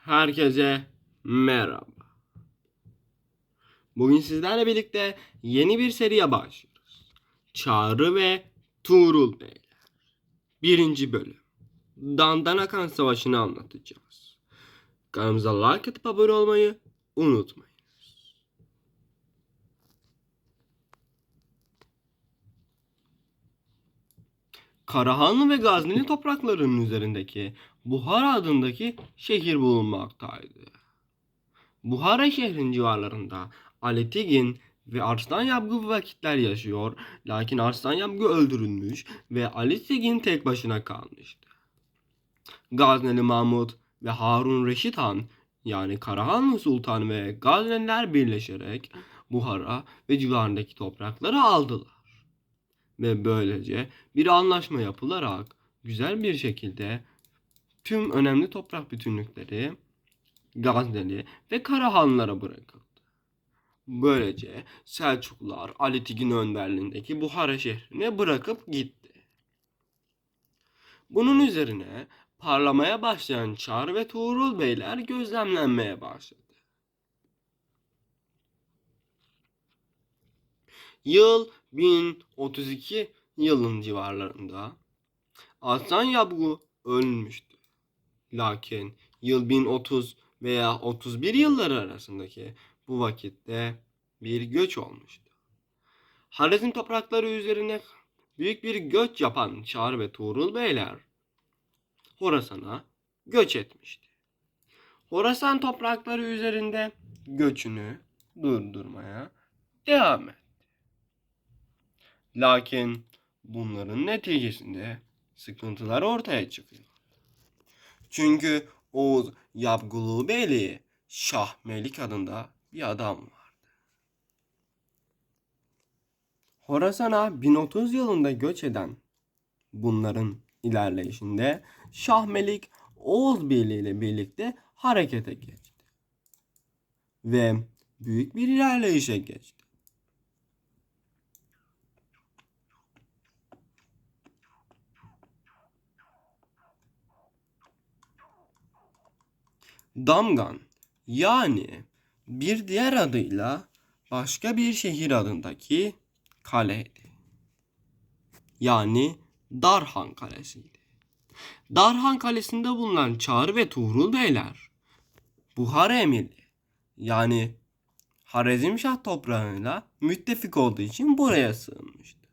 Herkese merhaba. Bugün sizlerle birlikte yeni bir seriye başlıyoruz. Çağrı ve Tuğrul Beyler. Birinci bölüm. Dandanakan Savaşı'nı anlatacağız. Kanalımıza like atıp abone olmayı unutmayın. Karahanlı ve Gazneli topraklarının üzerindeki Buhara adındaki şehir bulunmaktaydı. Buhara şehrin civarlarında Ali Tigin ve Arslan Yabgu vakitler yaşıyor. Lakin Arslan Yabgu öldürülmüş ve Ali Tigin tek başına kalmıştı. Gazneli Mahmut ve Harun Reşit Han yani Karahanlı Sultan ve Gazneliler birleşerek Buhara ve civarındaki toprakları aldılar. Ve böylece bir anlaşma yapılarak güzel bir şekilde tüm önemli toprak bütünlükleri Gazneli ve Karahanlılara bırakıldı. Böylece Selçuklular Ali Tigin önderliğindeki Buhara şehrine bırakıp gitti. Bunun üzerine parlamaya başlayan Çar ve Tuğrul beyler gözlemlenmeye başladı. Yıl 1032 yılın civarlarında Aslan Yabgu ölmüştü. Lakin yıl 1030 veya 31 yılları arasındaki bu vakitte bir göç olmuştu. Harizm toprakları üzerine büyük bir göç yapan Çar ve Tuğrul beyler Horasan'a göç etmişti. Horasan toprakları üzerinde göçünü durdurmaya devam etti. Lakin bunların neticesinde sıkıntılar ortaya çıkıyor. Çünkü Oğuz Yabgulu Beyliği Şah Melik adında bir adam vardı. Horasan'a 1030 yılında göç eden bunların ilerleyişinde Şah Melik Oğuz Birliği ile birlikte harekete geçti. Ve büyük bir ilerleyişe geçti. Damgan yani bir diğer adıyla başka bir şehir adındaki kaleydi. Yani Darhan Kalesi'ydi. Darhan Kalesi'nde bulunan Çağrı ve Tuğrul beyler Buhara emirli yani Harezmşah toprağıyla müttefik olduğu için buraya sığınmıştı.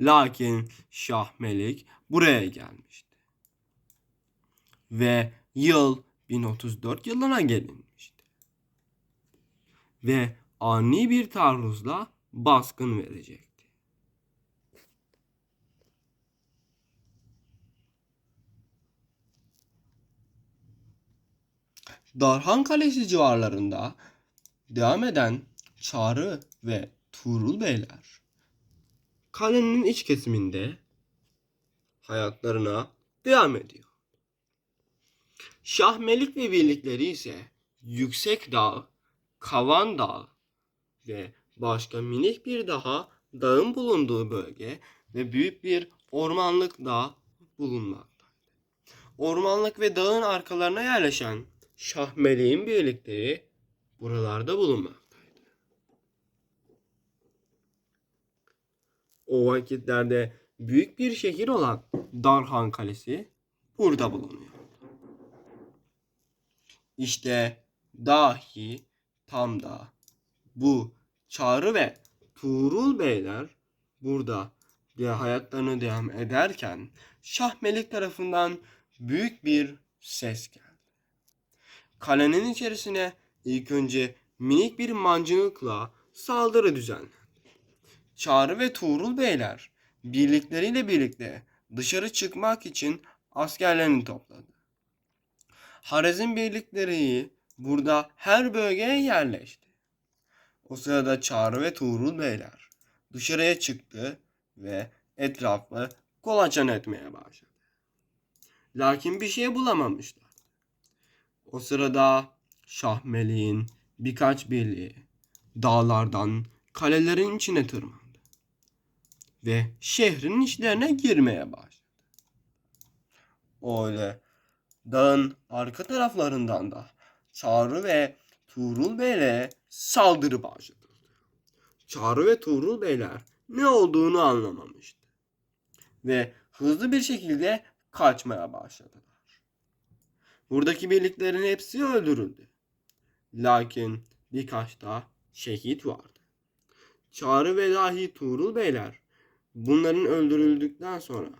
Lakin Şah Melik buraya gelmişti. Ve yıl 1034 yılına gelinmişti. Ve ani bir taarruzla baskın verecekti. Darhan Kalesi civarlarında devam eden Çağrı ve Tuğrul beyler kalenin iç kesiminde hayatlarına devam ediyor. Şah Melik ve birlikleri ise Yüksek Dağ, Kavan Dağı ve başka minik bir daha dağın bulunduğu bölge ve büyük bir ormanlık dağ bulunmaktaydı. Ormanlık ve dağın arkalarına yerleşen Şah Melik'in birlikleri buralarda bulunmaktaydı. O vakitlerde büyük bir şehir olan Darhan Kalesi burada bulunuyor. İşte dahi tam da bu Çağrı ve Tuğrul beyler burada diye hayatlarını devam ederken Şah Melik tarafından büyük bir ses geldi. Kalenin içerisine ilk önce minik bir mancınıkla saldırı düzenlendi. Çağrı ve Tuğrul beyler birlikleriyle birlikte dışarı çıkmak için askerlerini topladı. Harezm birlikleri burada her bölgeye yerleşti. O sırada Çağrı ve Tuğrul beyler dışarıya çıktı ve etrafı kolaçan etmeye başladı. Lakin bir şey bulamamışlar. O sırada Şah Melik'in birkaç birliği dağlardan kalelerin içine tırmandı. Ve şehrin içlerine girmeye başladı. Öyle dağın arka taraflarından da Çağrı ve Tuğrul Bey'le saldırı başladı. Çağrı ve Tuğrul Beyler ne olduğunu anlamamıştı. Ve hızlı bir şekilde kaçmaya başladılar. Buradaki birliklerin hepsi öldürüldü. Lakin birkaç da şehit vardı. Çağrı ve dahi Tuğrul Beyler bunların öldürüldükten sonra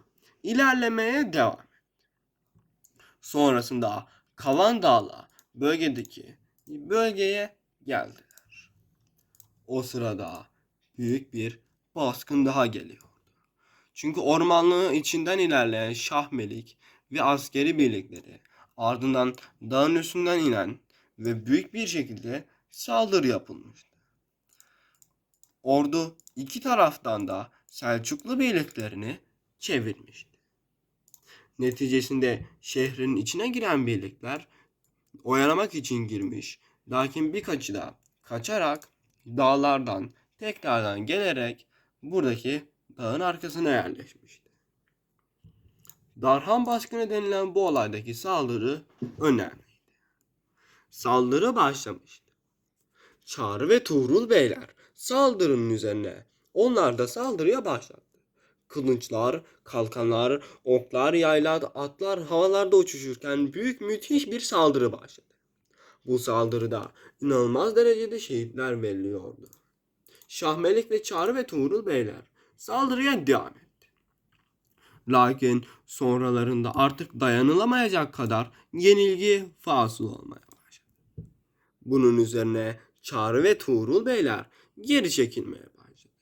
ilerlemeye devam. Sonrasında Kavan Dağlı bölgedeki bölgeye geldiler. O sırada büyük bir baskın daha geliyordu. Çünkü ormanlığın içinden ilerleyen Şah Melik ve askeri birlikleri ardından dağın üstünden inen ve büyük bir şekilde saldırı yapılmıştı. Ordu iki taraftan da Selçuklu birliklerini çevirmişti. Neticesinde şehrin içine giren birlikler oyalamak için girmiş. Lakin birkaçı da kaçarak dağlardan tekrardan gelerek buradaki dağın arkasına yerleşmişti. Darhan baskını denilen bu olaydaki saldırı önemliydi. Saldırı başlamıştı. Çağrı ve Tuğrul beyler saldırının üzerine onlar da saldırıya başladı. Kılıçlar, kalkanlar, oklar, yaylar, atlar havalarda uçuşurken büyük müthiş bir saldırı başladı. Bu saldırıda inanılmaz derecede şehitler veriliyordu. Şahmelik ve Çağrı ve Tuğrul beyler saldırıya devam etti. Lakin sonralarında artık dayanılamayacak kadar yenilgi fasıl olmaya başladı. Bunun üzerine Çağrı ve Tuğrul beyler geri çekilmeye başladı.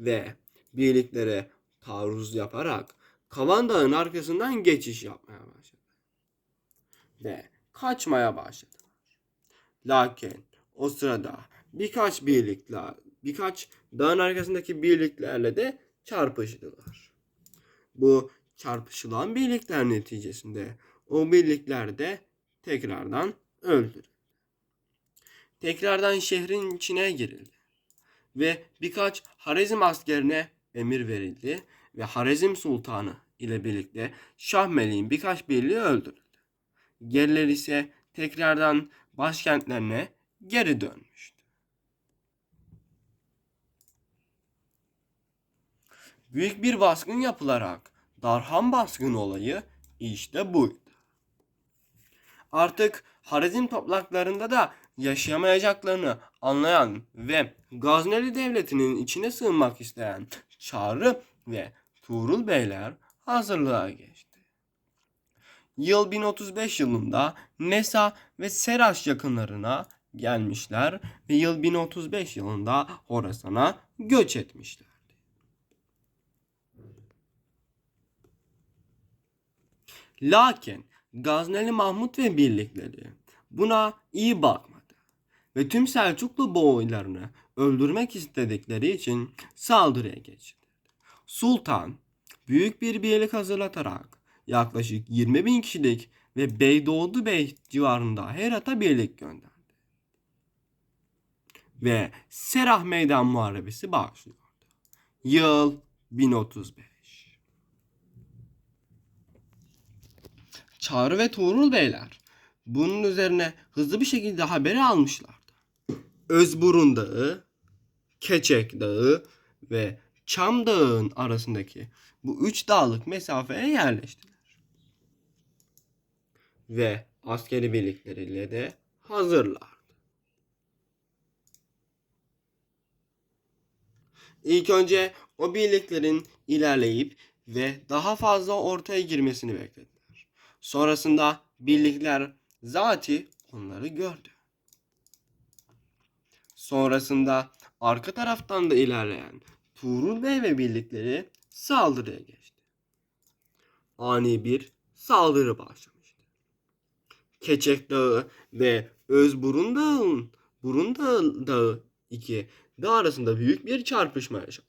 Ve birliklere taarruz yaparak Kavan Dağı'nın arkasından geçiş yapmaya başladı. Ve kaçmaya başladılar. Lakin o sırada birkaç birlikler, birkaç dağın arkasındaki birliklerle de çarpıştılar. Bu çarpışılan birlikler neticesinde o birlikler de tekrardan öldürüldü. Tekrardan şehrin içine girildi ve birkaç Harezm askerine emir verildi ve Harezm Sultanı ile birlikte Şah Melik'in birkaç birliği öldürüldü. Geriler ise tekrardan başkentlerine geri dönmüştü. Büyük bir baskın yapılarak Darhan baskın olayı işte buydu. Artık Harizm topraklarında da yaşayamayacaklarını anlayan ve Gazneli devletinin içine sığınmak isteyen Çağrı ve Tuğrul beyler hazırlığa geçti. Yıl 1035 yılında Nesa ve Seraş yakınlarına gelmişler ve yıl 1035 yılında Horasan'a göç etmişlerdi. Lakin Gazneli Mahmut ve birlikleri buna iyi bakmadı ve tüm Selçuklu boylarını öldürmek istedikleri için saldırıya geçti. Sultan büyük bir birlik hazırlatarak yaklaşık 20 bin kişilik ve Beydoğdu Bey civarında Herat'a birlik gönderdi. Ve Serah Meydan Muharebesi başlıyordu. Yıl 1035. Çağrı ve Tuğrul Beyler bunun üzerine hızlı bir şekilde haberi almışlardı. Özburun Dağı, Keçek Dağı ve Çam Dağı'nın arasındaki bu üç dağlık mesafeye yerleştiler. Ve askeri birlikleriyle de hazırlardı. İlk önce o birliklerin ilerleyip ve daha fazla ortaya girmesini beklediler. Sonrasında birlikler zati onları gördü. Sonrasında arka taraftan da ilerleyen Tuğrul Bey ve birlikleri saldırıya geçti. Ani bir saldırı başlamıştı. Keçek Dağı ve Özburun Dağı'nın Burun Dağı, Dağı iki dağ arasında büyük bir çarpışma yaşandı.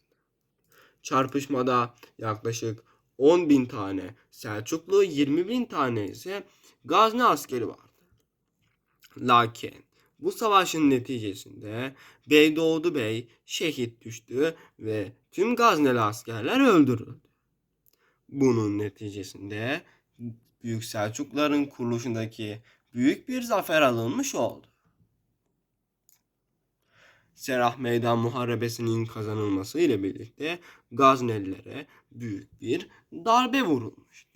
Çarpışmada yaklaşık 10 bin tane Selçuklu 20 bin tane ise Gazni askeri vardı. Lakin bu savaşın neticesinde Beydoğdu Bey şehit düştü ve tüm Gazneli askerler öldürüldü. Bunun neticesinde Büyük Selçukluların kuruluşundaki büyük bir zafer alınmış oldu. Serah Meydan Muharebesi'nin kazanılması ile birlikte Gaznelilere büyük bir darbe vurulmuştu.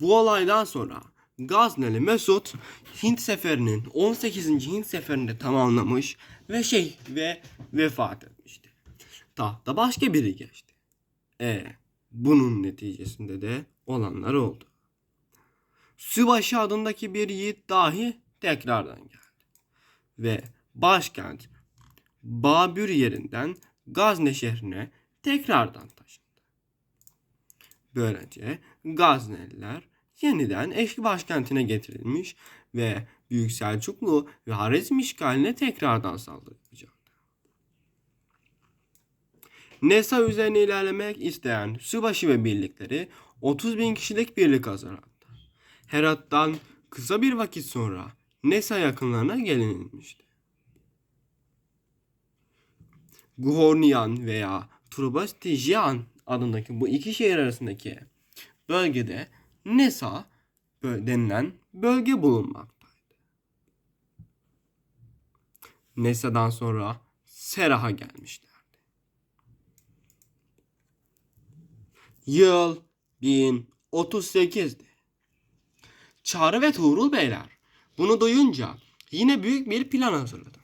Bu olaydan sonra Gazneli Mesut Hint seferinin 18. Hint seferinde tamamlamış ve şey ve vefat etmişti. Tahta başka biri geçti. E bunun neticesinde de olanlar oldu. Sübaşı adındaki bir yiğit dahi tekrardan geldi. Ve başkent Babür yerinden Gazne şehrine tekrardan taşındı. Böylece Gazneliler yeniden eski başkentine getirilmiş ve Büyük Selçuklu ve Harezm işgaline tekrardan saldırı yapacaktı. Nesa üzerine ilerlemek isteyen Sübaşı ve birlikleri 30 bin kişilik birlik hazırladı. Herat'tan kısa bir vakit sonra Nesa yakınlarına gelinilmişti. Guhorniyan veya Turbastijian adındaki bu iki şehir arasındaki bölgede Nesa denilen bölge bulunmaktaydı. Nesa'dan sonra Serah'a gelmişlerdi. Yıl 1038'di. Çağrı ve Tuğrul Beyler bunu duyunca yine büyük bir plan hazırladı.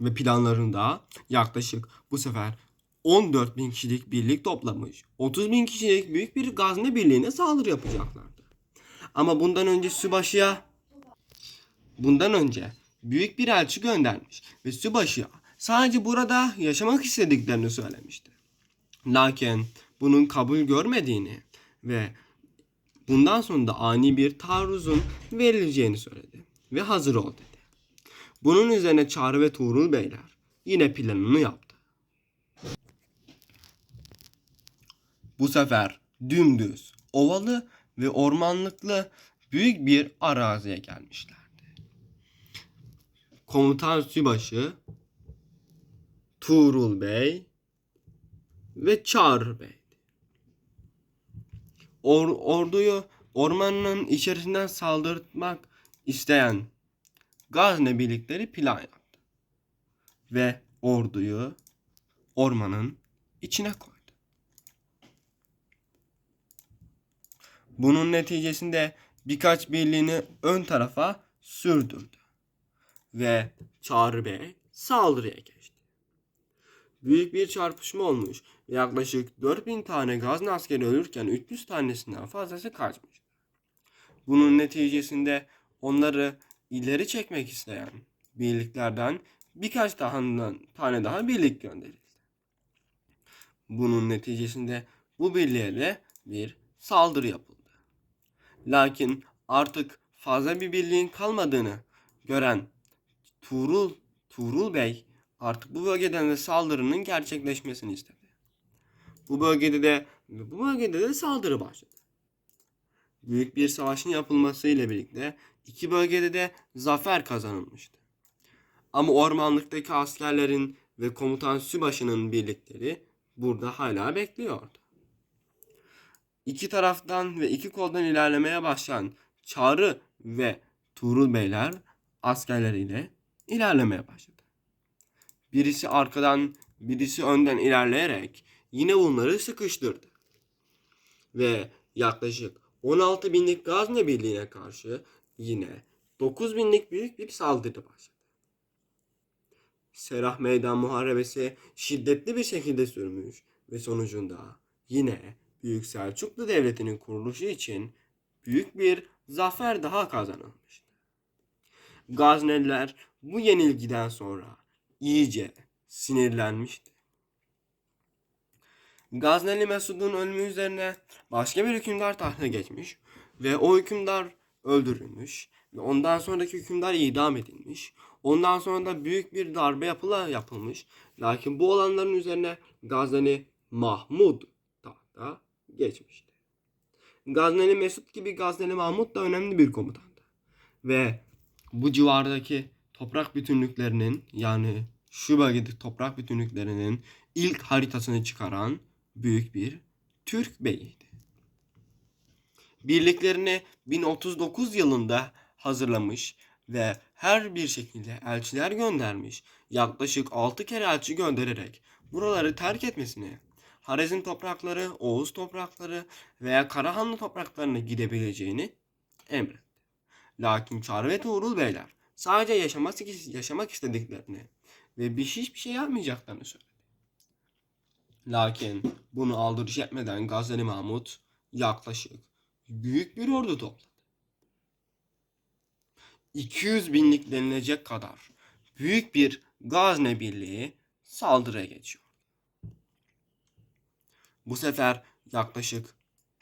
Ve planlarında yaklaşık bu sefer 14 bin kişilik birlik toplamış. 30 bin kişilik büyük bir gazne birliğine saldırı yapacaklardı. Ama bundan önce Sübaşı'ya bundan önce büyük bir elçi göndermiş ve Sübaşı'ya sadece burada yaşamak istediklerini söylemişti. Lakin bunun kabul görmediğini ve bundan sonra da ani bir taarruzun verileceğini söyledi ve hazır ol dedi. Bunun üzerine Çağrı ve Tuğrul Beyler yine planını yaptı. Bu sefer dümdüz, ovalı ve ormanlıklı büyük bir araziye gelmişlerdi. Komutan Sübaşı, Tuğrul Bey ve Çağrı Bey. Or- orduyu ormanın içerisinden saldırtmak isteyen Gazne birlikleri plan yaptı. Ve orduyu ormanın içine koydu. Bunun neticesinde birkaç birliğini ön tarafa sürdürdü. Ve Çağrı Bey saldırıya geçti. Büyük bir çarpışma olmuş ve yaklaşık 4000 tane Gazne askeri ölürken 300 tanesinden fazlası kaçmış. Bunun neticesinde onları ileri çekmek isteyen birliklerden birkaç daha tane daha birlik gönderildi. Bunun neticesinde bu birliğe de bir saldırı yapıldı. Lakin artık fazla bir birliğin kalmadığını gören Tuğrul, Tuğrul Bey artık bu bölgeden de saldırının gerçekleşmesini istedi. Bu bölgede de bu bölgede de saldırı başladı. Büyük bir savaşın yapılması ile birlikte iki bölgede de zafer kazanılmıştı. Ama ormanlıktaki askerlerin ve komutan Sübaşı'nın birlikleri burada hala bekliyordu. İki taraftan ve iki koldan ilerlemeye başlayan Çağrı ve Tuğrul Beyler askerleriyle ilerlemeye başladı. Birisi arkadan, birisi önden ilerleyerek yine bunları sıkıştırdı. Ve yaklaşık 16 binlik Gazne Birliği'ne karşı yine 9 binlik büyük bir saldırı başladı. Serah Meydan Muharebesi şiddetli bir şekilde sürmüş ve sonucunda yine Büyük Selçuklu Devleti'nin kuruluşu için büyük bir zafer daha kazanılmıştı. Gazneliler bu yenilgiden sonra iyice sinirlenmişti. Gazneli Mesud'un ölümü üzerine başka bir hükümdar tahta geçmiş ve o hükümdar öldürülmüş ve ondan sonraki hükümdar idam edilmiş. Ondan sonra da büyük bir darbe yapıla yapılmış. Lakin bu olanların üzerine Gazneli Mahmud tahta geçmişti. Gazneli Mesut gibi Gazneli Mahmud da önemli bir komutandı. Ve bu civardaki toprak bütünlüklerinin yani şu bölgedeki toprak bütünlüklerinin ilk haritasını çıkaran büyük bir Türk beyiydi. Birliklerini 1039 yılında hazırlamış ve her bir şekilde elçiler göndermiş. Yaklaşık 6 kere elçi göndererek buraları terk etmesini, Harezm toprakları, Oğuz toprakları veya Karahanlı topraklarına gidebileceğini emretti. Lakin Çağrı ve Tuğrul beyler sadece yaşamak, yaşamak istediklerini ve bir hiçbir şey yapmayacaklarını söyledi. Lakin bunu aldırış etmeden Gazneli Mahmut yaklaşık büyük bir ordu topladı. 200 binlik denilecek kadar büyük bir Gazne birliği saldırıya geçiyor. Bu sefer yaklaşık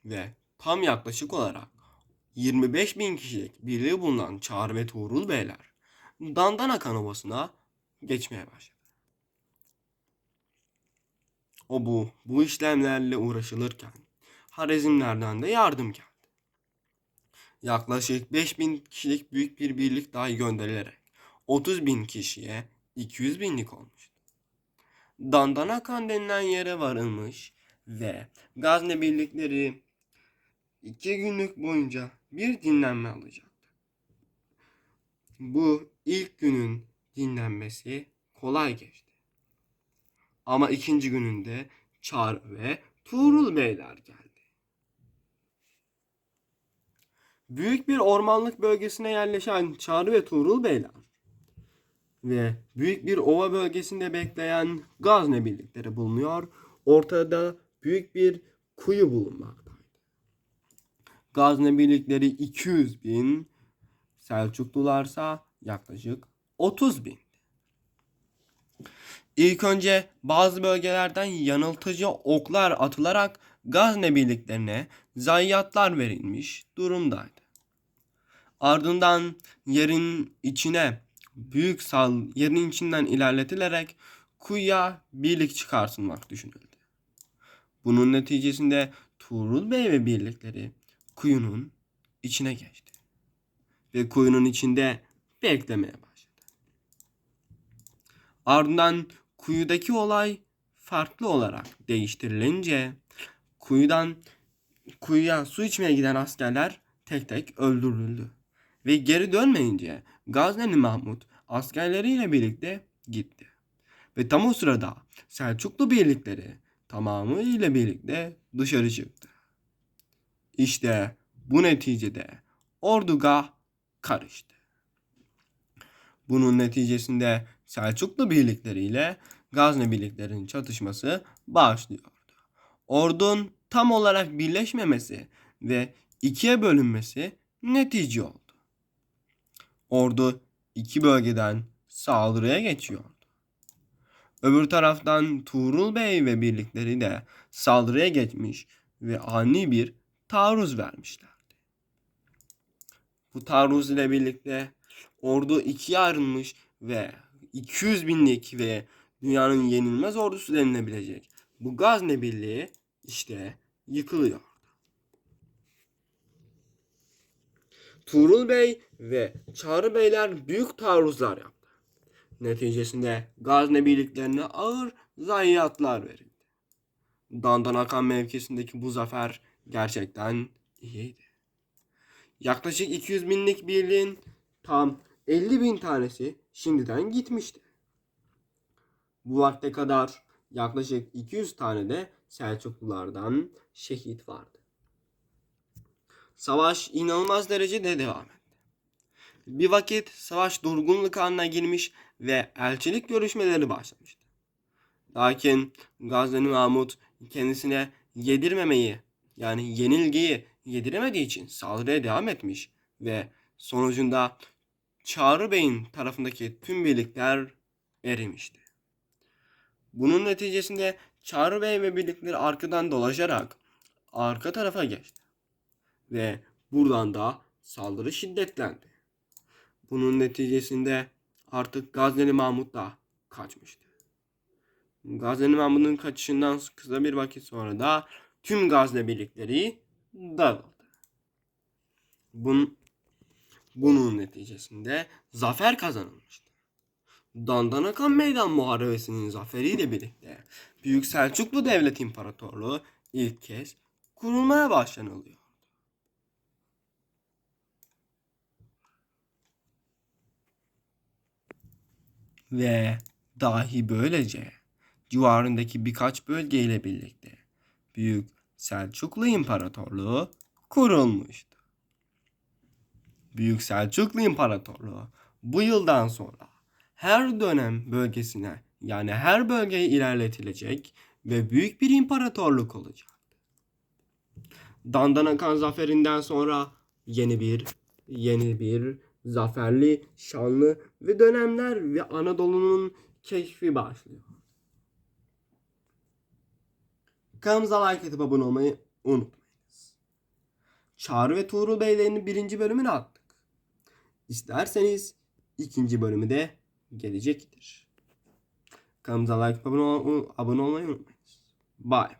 ve tam yaklaşık olarak 25 bin kişilik birliği bulunan Çağrı ve Tuğrul beyler Dandanakan Ovası'na geçmeye başladı. O bu, bu işlemlerle uğraşılırken Harezmlerden de yardım geldi. Yaklaşık 5000 kişilik büyük bir birlik dahi gönderilerek 30 bin kişiye 200 binlik olmuştu. Dandanakan denilen yere varılmış ve Gazne birlikleri iki günlük boyunca bir dinlenme alacaktı. Bu ilk günün dinlenmesi kolay geçti. Ama ikinci gününde Çar ve Tuğrul beyler geldi. Büyük bir ormanlık bölgesine yerleşen Çağrı ve Tuğrul beyler ve büyük bir ova bölgesinde bekleyen Gazne birlikleri bulunuyor. Ortada büyük bir kuyu bulunmaktaydı. Gazne birlikleri 200 bin, Selçuklularsa yaklaşık 30 bin. İlk önce bazı bölgelerden yanıltıcı oklar atılarak Gazne birliklerine zayiatlar verilmiş durumdaydı. Ardından yerin içine büyük sal yerin içinden ilerletilerek kuyuya birlik çıkartılmak düşünüldü. Bunun neticesinde Tuğrul Bey ve birlikleri kuyunun içine geçti. Ve kuyunun içinde beklemeye başladı. Ardından kuyudaki olay farklı olarak değiştirilince kuyudan kuyuya su içmeye giden askerler tek tek öldürüldü. Ve geri dönmeyince Gazneli Mahmut askerleriyle birlikte gitti. Ve tam o sırada Selçuklu birlikleri tamamıyla birlikte dışarı çıktı. İşte bu neticede ordugah karıştı. Bunun neticesinde Selçuklu birlikleriyle Gazne birliklerinin çatışması başlıyordu. Ordun tam olarak birleşmemesi ve ikiye bölünmesi netice oldu. Ordu iki bölgeden saldırıya geçiyordu. Öbür taraftan Tuğrul Bey ve birlikleri de saldırıya geçmiş ve ani bir taarruz vermişlerdi. Bu taarruz ile birlikte ordu ikiye ayrılmış ve 200 binlik ve dünyanın yenilmez ordusu denilebilecek bu Gazne Birliği işte yıkılıyor. Tuğrul Bey ve Çağrı Beyler büyük taarruzlar yaptı. Neticesinde Gazne birliklerine ağır zayiatlar verildi. Dandanakan mevkisindeki bu zafer gerçekten iyiydi. Yaklaşık 200 binlik birliğin tam 50 bin tanesi şimdiden gitmişti. Bu vakte kadar yaklaşık 200 tane de Selçuklulardan şehit vardı. Savaş inanılmaz derecede devam etti. Bir vakit savaş durgunluk haline girmiş ve elçilik görüşmeleri başlamıştı. Lakin Gazneli Mahmut kendisine yedirmemeyi yani yenilgiyi yediremediği için saldırıya devam etmiş ve sonucunda Çağrı Bey'in tarafındaki tüm birlikler erimişti. Bunun neticesinde Çağrı Bey ve birlikleri arkadan dolaşarak arka tarafa geçti. Ve buradan da saldırı şiddetlendi. Bunun neticesinde artık Gazneli Mahmut da kaçmıştı. Gazneli Mahmut'un kaçışından kısa bir vakit sonra da tüm Gazne birlikleri dağıldı. Bunun, bunun neticesinde zafer kazanılmıştı. Dandanakan Meydan Muharebesi'nin zaferiyle birlikte Büyük Selçuklu Devlet İmparatorluğu ilk kez kurulmaya başlanılıyor. Ve dahi böylece civarındaki birkaç bölgeyle birlikte Büyük Selçuklu İmparatorluğu kurulmuştu. Büyük Selçuklu İmparatorluğu bu yıldan sonra her dönem bölgesine yani her bölgeye ilerletilecek ve büyük bir imparatorluk olacak. Dandanakan zaferinden sonra yeni bir yeni bir zaferli, şanlı ve dönemler ve Anadolu'nun keşfi başlıyor. Kanalımıza like atıp abone olmayı unutmayınız. Çağrı ve Tuğrul Beylerin birinci bölümünü attık. İsterseniz ikinci bölümü de gelecektir. Kanalımıza like abone, ol- abone olmayı unutmayınız. Bye.